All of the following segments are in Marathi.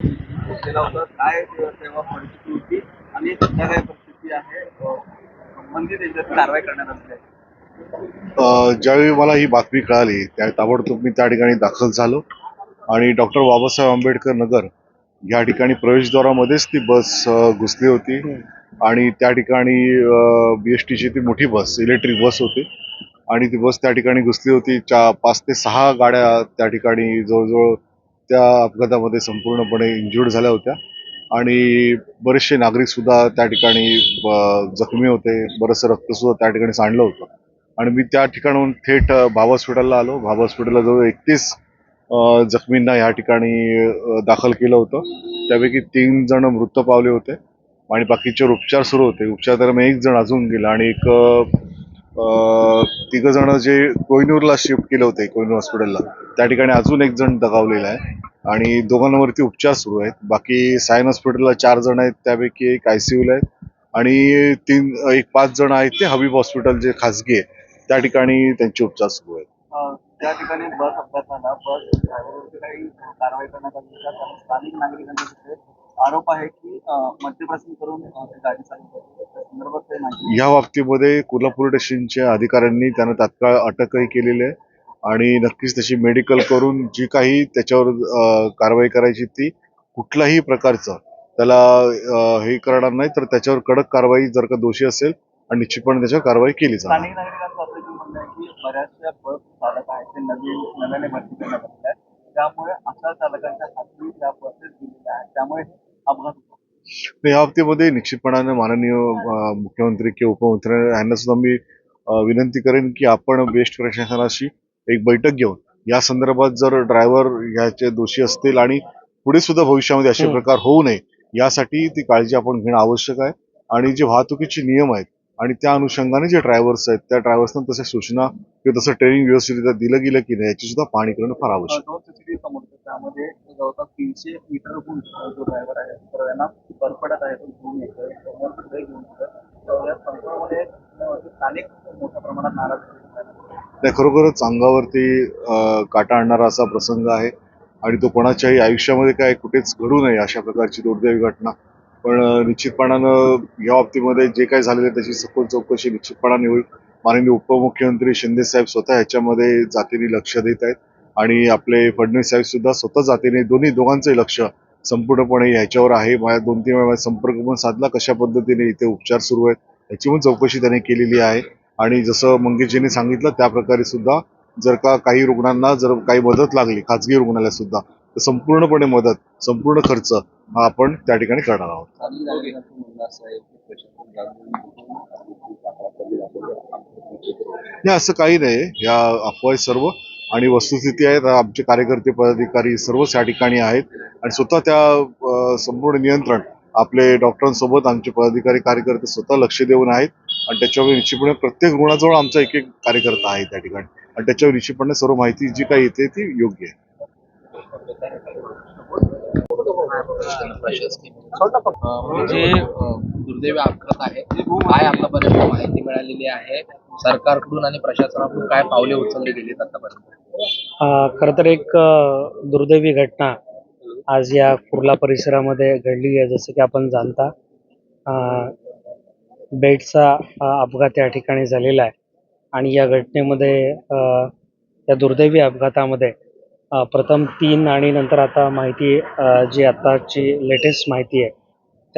केला होता काय तेव्हा परिस्थिती होती आणि सध्या काय परिस्थिती आहे? संबंधित याच्यात कारवाई करण्यात आली आहे. ज्यावेळी मला ही बातमी कळाली त्या ताबडतोब मी त्या ठिकाणी दाखल झालो. आणि डॉक्टर बाबासाहेब आंबेडकर नगर या ठिकाणी प्रवेशद्वारामध्येच ती बस घुसली होती. आणि त्या ठिकाणी बी एस टीची ती मोठी बस इलेक्ट्रिक बस होती. आणि ती बस त्या ठिकाणी घुसली होती. चा पाच ते सहा गाड्या त्या ठिकाणी जवळजवळ त्या अपघातामध्ये संपूर्णपणे इंज्युर्ड झाल्या होत्या. आणि बरेचसे नागरिकसुद्धा त्या ठिकाणी जखमी होते. बरंचसं रक्तसुद्धा त्या ठिकाणी सांडलं होतं. आणि मी त्या ठिकाणाहून थेट अ, हॉस्पिटलला आलो. भाभा हॉस्पिटलला जवळ एकतीस जखमींना या ठिकाणी दाखल केलं होतं. त्यापैकी तीन जण मृत पावले होते. आणि बाकीचे उपचार सुरू होते. उपचार दरम्यान एक जण अजून गेला आणि एक तिघ जण जे कोहिनूरला शिफ्ट केले होते कोहिनूर हॉस्पिटलला त्या ठिकाणी अजून एक जण दगावलेला आहे. आणि दोघांवरती उपचार सुरू आहेत. बाकी सायन हॉस्पिटलला चार जण आहेत त्यापैकी एक आयसीयूला आहेत आणि तीन एक पाच जण आहेत ते हबीब हॉस्पिटल जे खासगी आहे त्या ठिकाणी त्यांचे उपचार सुरू आहेत. त्या ठिकाणी बस अपघात झाला बस ड्रायव्हरवरती काही कारवाई करण्यात आली स्थानिक नागरिकांचा आरोप आहे की मद्यप्राशन करून गाडी त्या या बाबतीमध्ये कोल्हापूर स्टेशनच्या अधिकाऱ्यांनी त्यांना तात्काळ अटकही केलेली आहे. आणि नक्कीच त्याची मेडिकल करून जी काही त्याच्यावर कारवाई करायची ती कुठल्याही प्रकारचं त्याला हे करणार नाही. तर त्याच्यावर कडक कारवाई जर का दोषी असेल आणि निश्चितपणे त्याच्यावर कारवाई केली बऱ्याचशा बस चालक आहेत ते नवीन नव्याने भरती करण्यात आहेत. त्यामुळे अशा चालकांच्या हाती या बसेस दिलेल्या आहेत. त्यामुळे अपघात होतो. या बाबतीमध्ये निश्चितपणाने माननीय मुख्यमंत्री किंवा उपमुख्यमंत्री यांना सुद्धा मी विनंती करेन की आपण बेस्ट प्रशासनाशी एक बैठक घेऊन या संदर्भात जर ड्रायव्हर याचे दोषी असतील आणि पुढे सुद्धा भविष्यामध्ये असे प्रकार होऊ नये यासाठी ती काळजी आपण घेणं आवश्यक आहे. आणि जे वाहतुकीचे नियम आहेत आणि त्या अनुषंगाने जे ड्रायव्हर्स आहेत त्या ड्रायव्हर्सना तशा सूचना किंवा तसं ट्रेनिंग व्यवस्थित दिलं गेलं की नाही याची सुद्धा पाहणी करणं फार आवश्यक जवळपास तीनशे मीटरहून जो ड्रायव्हर आहे तर यांना परपडत आहे तो घेऊन येतोय समोर घेऊन येतोय तर या संपूर्णमध्ये स्थानिक मोठ्या प्रमाणात नाराज नाही खरोखरच अंगावरती काटा आणणारा असा प्रसंग आहे. आणि तो कोणाच्याही आयुष्यामध्ये काय कुठेच घडू नये अशा प्रकारची दुर्दैवी घटना. पण निश्चितपणानं या बाबतीमध्ये जे काही झालेलं त्याची सखोल चौकशी निश्चितपणाने होईल. माननीय उपमुख्यमंत्री शिंदे साहेब स्वतः याच्यामध्ये जातीने लक्ष देत आहेत. आणि आपले फडणवीस साहेब सुद्धा स्वतः जातीने दोन्ही दोघांचंही लक्ष संपूर्णपणे ह्याच्यावर आहे. माझ्या दोन तीन वेळा संपर्क पण साधला कशा पद्धतीने इथे उपचार सुरू आहेत याची पण चौकशी त्यांनी केलेली आहे. आणि जसं मंगेशजींनी सांगितलं त्या प्रकारे सुद्धा जर का काही रुग्णांना जर काही मदत लागली खाजगी रुग्णालयात सुद्धा तर संपूर्णपणे मदत संपूर्ण खर्च हा आपण त्या ठिकाणी करणार आहोत. असं नाही असं काही नाही. या अफवा सर्व. आणि वस्तुस्थिती आहेत आमचे कार्यकर्ते पदाधिकारी सर्वच या ठिकाणी आहेत. आणि स्वतः त्या संपूर्ण नियंत्रण आपले डॉक्टरांसोबत आमचे पदाधिकारी कार्यकर्ते स्वतः लक्ष देऊन आहेत. आणि त्याच्यावर निश्चितपणे प्रत्येक रुग्णाजवळ आमचा एक एक कार्यकर्ता आहे त्या ठिकाणी. आणि त्याच्यावर निश्चितपणे सर्व माहिती जी काही येते ती योग्य आहे. म्हणजे दुर्दैवी आखत आहे. काय आतापर्यंत माहिती मिळालेली आहे? सरकारकडून आणि प्रशासनाकडून काय पावले उचलली गेली आतापर्यंत? खर तर एक दुर्दैवी घटना आज या कुर्ला परिसरामध्ये घडली आहे जसं की आपण जाणता. बेटचा बेडचा अपघात या ठिकाणी झालेला आहे. आणि या घटनेमध्ये या दुर्दैवी अपघातामध्ये प्रथम तीन आणि नंतर आता माहिती जी आताची लेटेस्ट माहिती आहे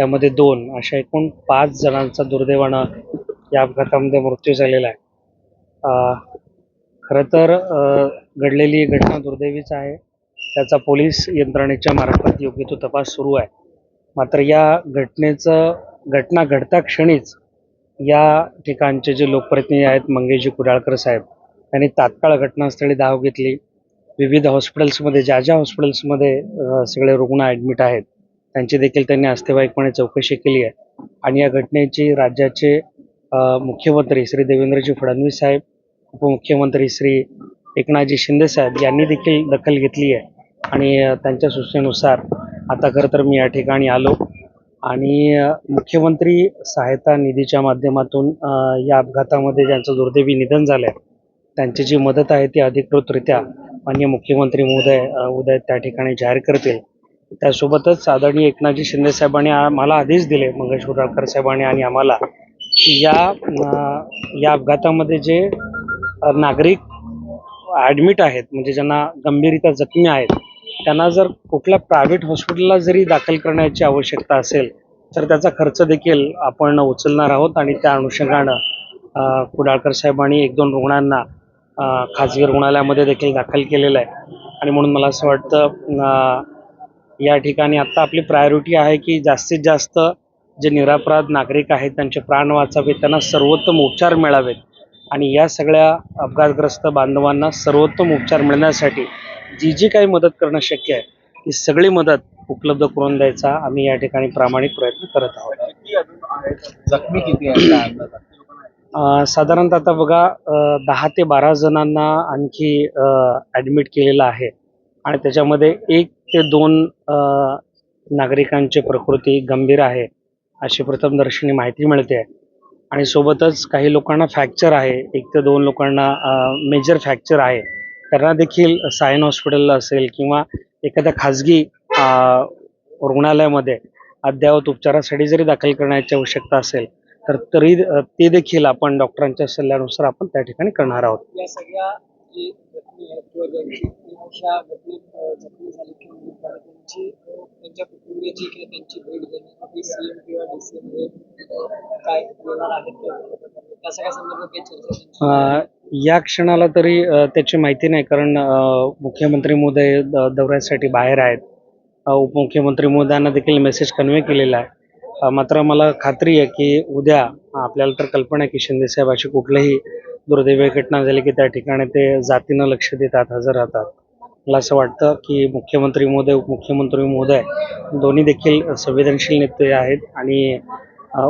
त्यामध्ये दोन अशा एकूण पाच जणांचा दुर्दैवानं या अपघातामध्ये मृत्यू झालेला आहे. खरं तर घडलेली घटना दुर्दैवीच आहे. त्याचा पोलीस यंत्रणेच्या मार्फत योग्य तो तपास सुरू आहे. मात्र या घटनेचं घटना घडता क्षणीच या ठिकाणचे जे लोकप्रतिनिधी आहेत मंगेशजी कुडाळकर साहेब यांनी तात्काळ घटनास्थळी धाव घेतली. विविध हॉस्पिटल्समध्ये ज्या ज्या हॉस्पिटल्समध्ये सगळे रुग्ण ॲडमिट आहेत त्यांची देखील त्यांनी आस्थेवाईकपणे चौकशी केली आहे. आणि या घटनेची राज्याचे मुख्यमंत्री श्री देवेंद्रजी फडणवीस साहेब उपमुख्यमंत्री श्री एकनाथजी शिंदे साहेब यांनी देखील दखल घेतली आहे. आणि त्यांच्या सूचनेनुसार आता खरं तर मी या ठिकाणी आलो. आणि मुख्यमंत्री सहायता निधीच्या माध्यमातून या अपघातामध्ये ज्यांचं दुर्दैवी निधन झालं आहे त्यांची जी मदत आहे ती अधिकृतरित्या माननीय मुख्यमंत्री महोदय उदय त्या ठिकाणी जाहीर करतील. त्यासोबतच आदरणीय एकनाथजी शिंदे साहेबांनी आम्हाला आधीच आदेश दिले मंगेश उराळकर साहेबांनी आणि आम्हाला की या या अपघातामध्ये जे नागरिक ॲडमिट आहेत म्हणजे ज्यांना गंभीररित्या जखमी आहेत त्यांना जर कुठल्या प्रायव्हेट हॉस्पिटलला जरी दाखल करण्याची आवश्यकता असेल तर त्याचा खर्च देखील आपण उचलणार आहोत आणि त्या अनुषंगानं कुडाळकर साहेबांनी एक दोन रुग्णांना खाजगी रुग्णालयामध्ये देखील दाखल केलेलं आहे. आणि म्हणून मला असं वाटतं या ठिकाणी आत्ता आपली प्रायोरिटी आहे की जास्तीत जास्त जे निरापराध नागरिक आहेत त्यांचे प्राण वाचावेत त्यांना सर्वोत्तम उपचार मिळावेत. आणि या सगळ्या अपघातग्रस्त बांधवांना सर्वोत्तम उपचार मिळण्यासाठी जी जी काही मदत करणं शक्य आहे ती सगळी मदत उपलब्ध करून द्यायचा आम्ही या ठिकाणी प्रामाणिक प्रयत्न करत आहोत. जखमी किती साधारणतः आता बघा दहा ते बारा जणांना आणखी ॲडमिट केलेलं आहे. आणि त्याच्यामध्ये एक ते दोन नागरिकांची प्रकृती गंभीर आहे अशी प्रथमदर्शनी माहिती मिळते. आणि सोबतच काही लोकांना फ्रॅक्चर आहे एक ते दोन लोकांना मेजर फ्रॅक्चर आहे त्यांना देखील सायन हॉस्पिटलला असेल किंवा एखाद्या खाजगी रुग्णालयामध्ये अद्ययावत उपचारासाठी जरी दाखल करण्याची आवश्यकता असेल तर तरी ते देखील आपण डॉक्टरांच्या सल्ल्यानुसार आपण त्या ठिकाणी करणार आहोत. या सगळ्या जे जखमी आहेत किंवा ज्यांची अशा घटनेत जखमी झाले किंवा मृत त्यांची त्यांच्या कुटुंबियाची किंवा त्यांची भेट घेण्यासाठी सीएम किंवा डीसीएम काय येणार आहेत किंवा त्या सगळ्या संदर्भात काही चर्चा त्यांची या क्षणाला तरी अ, त्याची माहिती नाही कारण अ, मुख्यमंत्री महोदय द- दौऱ्यासाठी बाहेर आहेत. अ, उपमुख्यमंत्री महोदयांना देखील मेसेज कन्वे केलेला आहे. अ, मात्र मला खात्री आहे की उद्या आपल्याला तर कल्पना आहे की शिंदेसाहेब अशी कुठलीही दुर्दैवी घटना झाली की त्या ठिकाणी ते जातीनं लक्ष देतात हजर राहतात. मला असं वाटतं की मुख्यमंत्री महोदय उपमुख्यमंत्री महोदय दोन्ही देखील संवेदनशील नेते आहेत आणि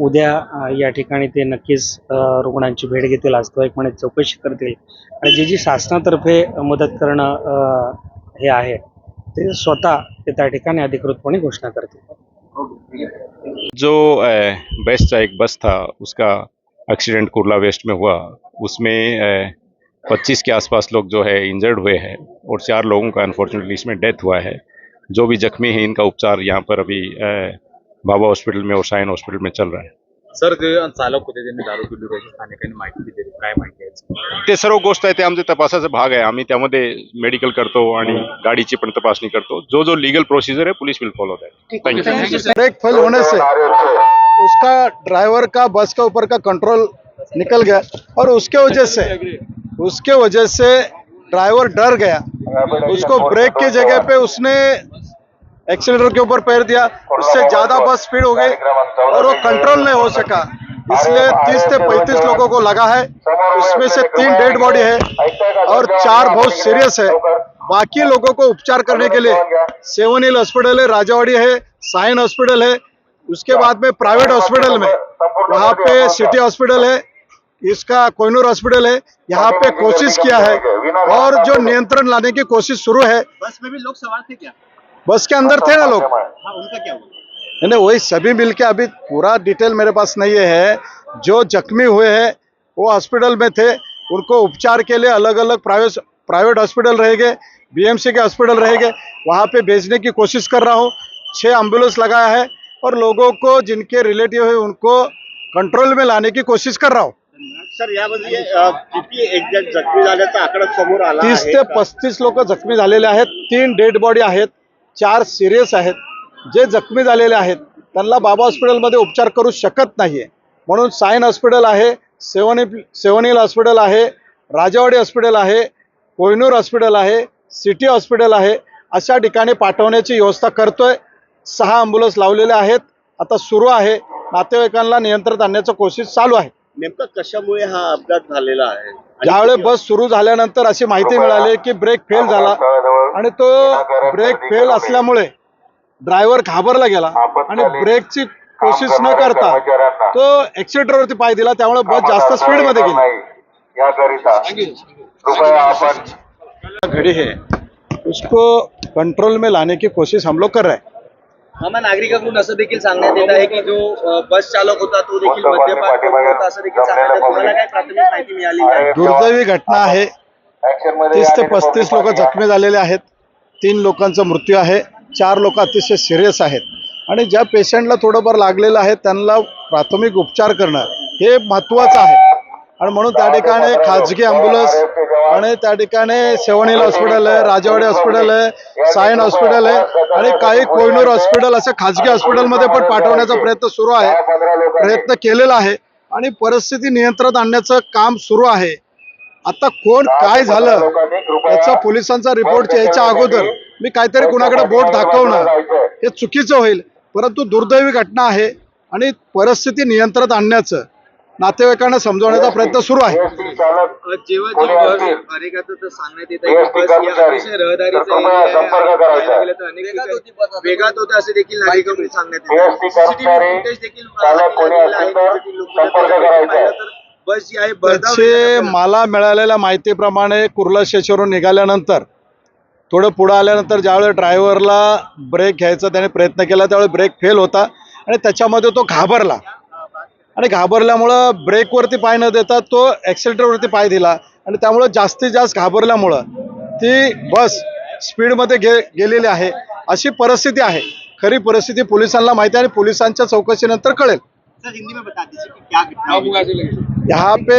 उद्या या ठिकाणी ते नक्कीच रुग्णांची भेट घेतील. वास्तविकपणे चौकशी करतील. आणि जी जी शासनातर्फे मदत करणं हे आहे ते स्वतः ते त्या ठिकाणी अधिकृतपणे घोषणा करतील. जो अ, बेस्ट एक बस था उसका एक्सीडेंट कुर्ला वेस्ट में हुआ। उसमें पच्चीस के आसपास लोग जो है इंजर्ड हुए हैं और चार लोगों का अनफॉर्चुनेटली इसमें डेथ हुआ है। जो भी जख्मी हैं इनका उपचार यहाँ पर अभी बाबा हॉस्पिटल में और साइन हॉस्पिटल में चल रहा है। सर जे चालक होते त्यांनी दारू पिली होती स्थानिकांनी माहिती दिली काय माहिती आहे ते सर्व गोष्ट आहे ते आमच्या तपासाचा भाग आहे आम्ही त्यामध्ये मेडिकल करतो आणि गाडीची पण तपासणी करतो। जो जो लीगल प्रोसिजर है police will follow that thank उसका ड्राइवर का, बस के ऊपर का कंट्रोल निकल गया। और उसके वजह से, उसके वजह से ड्राइवर डर गया। उसको ब्रेक की जगह पे उसने एक्सीटर के ऊपर पैर दिया। उससे ज़्यादा बस स्पीड हो गई और वो कंट्रोल नहीं हो सका। इसलिए 30 से 35 लोगों को लगा है। उसमें से तीन डेड बॉडी है और चार बहुत सीरियस है। बाकी लोगों को उपचार करने के लिए सेवन हिल हॉस्पिटल है, राजावाड़ी है, साइन हॉस्पिटल है उसके बाद में प्राइवेट हॉस्पिटल में। वहाँ पे सिटी हॉस्पिटल है। इसका कोहिनूर हॉस्पिटल है यहाँ पे कोशिश किया है। और जो नियंत्रण लाने की कोशिश शुरू है बस में भी लोग सवार थे क्या? बस के अंदर थे ना लोग। हाँ। उनका क्या हुआ? नहीं, वही सभी मिलके अभी पूरा डिटेल मेरे पास नहीं है। जो जख्मी हुए हैं वो हॉस्पिटल में थे। उनको उपचार के लिए अलग अलग प्राइवेट प्राइवेट हॉस्पिटल रहेंगे बीएमसी के हॉस्पिटल रहेंगे। वहाँ पे भेजने की कोशिश कर रहा हूँ। छः एंबुलेंस लगाया है। और लोगों को जिनके रिलेटिव है उनको कंट्रोल में लाने की कोशिश कर रहा हूँ। सर यामध्ये अ, किती एक्झॅक्ट जखमी झाल्याचा आकडा समोर आला तीस ते? पस्तीस लोक जखमी झालेले आहेत. तीन डेड बॉडी आहेत. चार सिरियस आहेत. जे जखमी झालेले आहेत त्यांना बाबा हॉस्पिटलमध्ये उपचार करू शकत नाहीये. म्हणून सायन हॉस्पिटल आहे सेवन सेवन हिल हॉस्पिटल आहे राजावाडी हॉस्पिटल आहे कोहिनूर हॉस्पिटल आहे सिटी हॉस्पिटल आहे. अशा ठिकाणी पाठवण्याची व्यवस्था करतोय. सहा अँब्युलन्स लावलेले आहेत. आता सुरू आहे. नातेवाईकांना नियंत्रणात आणण्याची कोशिश चालू आहे. नेमकं कशामुळे हा अपघात झालेला आहे? किती- बस सुरू झाल्यानंतर अशी माहिती मिळाली की ब्रेक फेल झाला. आणि तो ब्रेक फेल असल्यामुळे ड्रायव्हर घाबरला गेला. आणि ब्रेकची कोशिश न करता तो एक्सिलेटर वरती पाय दिला. त्यामुळे बस जास्त स्पीडमध्ये गेली घड़ी है. उसको कंट्रोल में लाने की कोशिश हम लोग कर रहे हैं. मामा नागरिकांकडून असं देखील सांगण्यात येत आहे की जो बस चालक होता तो देखील मद्यपान करत होता असं देखील सांगण्यात येत. तुम्हाला काय प्राथमिक माहिती मिळाली आहे? दुर्दैवी घटना आहे. तीस ते पस्तीस लोक जखमी झालेले आहेत. तीन लोकांचा मृत्यू आहे. चार लोक अतिशय सिरियस आहेत. आणि ज्या पेशंटला थोडंफार लागलेलं आहे त्यांना प्राथमिक उपचार करणं हे महत्त्वाचं आहे. आणि म्हणून त्या ठिकाणी खाजगी ॲम्ब्युलन्स आणि त्या ठिकाणी सेवन हॉस्पिटल आहे राजवाडी हॉस्पिटल आहे सायन हॉस्पिटल आहे आणि काही कोहिनूर हॉस्पिटल असे खाजगी हॉस्पिटलमध्ये पण पाठवण्याचा प्रयत्न सुरू आहे. प्रयत्न केलेला आहे आणि परिस्थिती नियंत्रणात आणण्याचं काम सुरू आहे. आता कोण काय झालं याचा पोलिसांचा रिपोर्ट यायच्या अगोदर मी काहीतरी कुणाकडे बोट दाखवणं हे चुकीचं होईल. परंतु दुर्दैवी घटना आहे आणि परिस्थिती नियंत्रणात आणण्याचं. नातेवाईकांना समजवण्याचा प्रयत्न सुरू आहे. जेव्हा ही वेगात होते असे देखील नागरिकांकडून सांगण्यात येत सीसीटीव्ही फुटेज देखील लागलेलं आहे CCTV लोकांना पाहिलं तर बस जी आहे भरधाव त्याचे वेगाने मला मिळालेल्या माहितीप्रमाणे कुर्ला स्टेशनवरून निघाल्यानंतर थोडं पुढं आल्यानंतर ज्यावेळेस ड्रायव्हरला ब्रेक घ्यायचा त्याने प्रयत्न केला त्यावेळेस ब्रेक फेल होता आणि त्याच्यामध्ये तो घाबरला. आणि घाबरल्यामुळं ब्रेकवरती पाय न देता तो ॲक्सिलेटरवरती पाय दिला. आणि त्यामुळं जास्तीत जास्त घाबरल्यामुळं ती बस स्पीडमध्ये गे गेलेली आहे. अशी परिस्थिती आहे. खरी परिस्थिती पोलिसांना माहिती आहे आणि पोलिसांच्या चौकशीनंतर कळेल. सर हिंदी में बता दीजिए कि क्या घटना हुई? यहाँ पे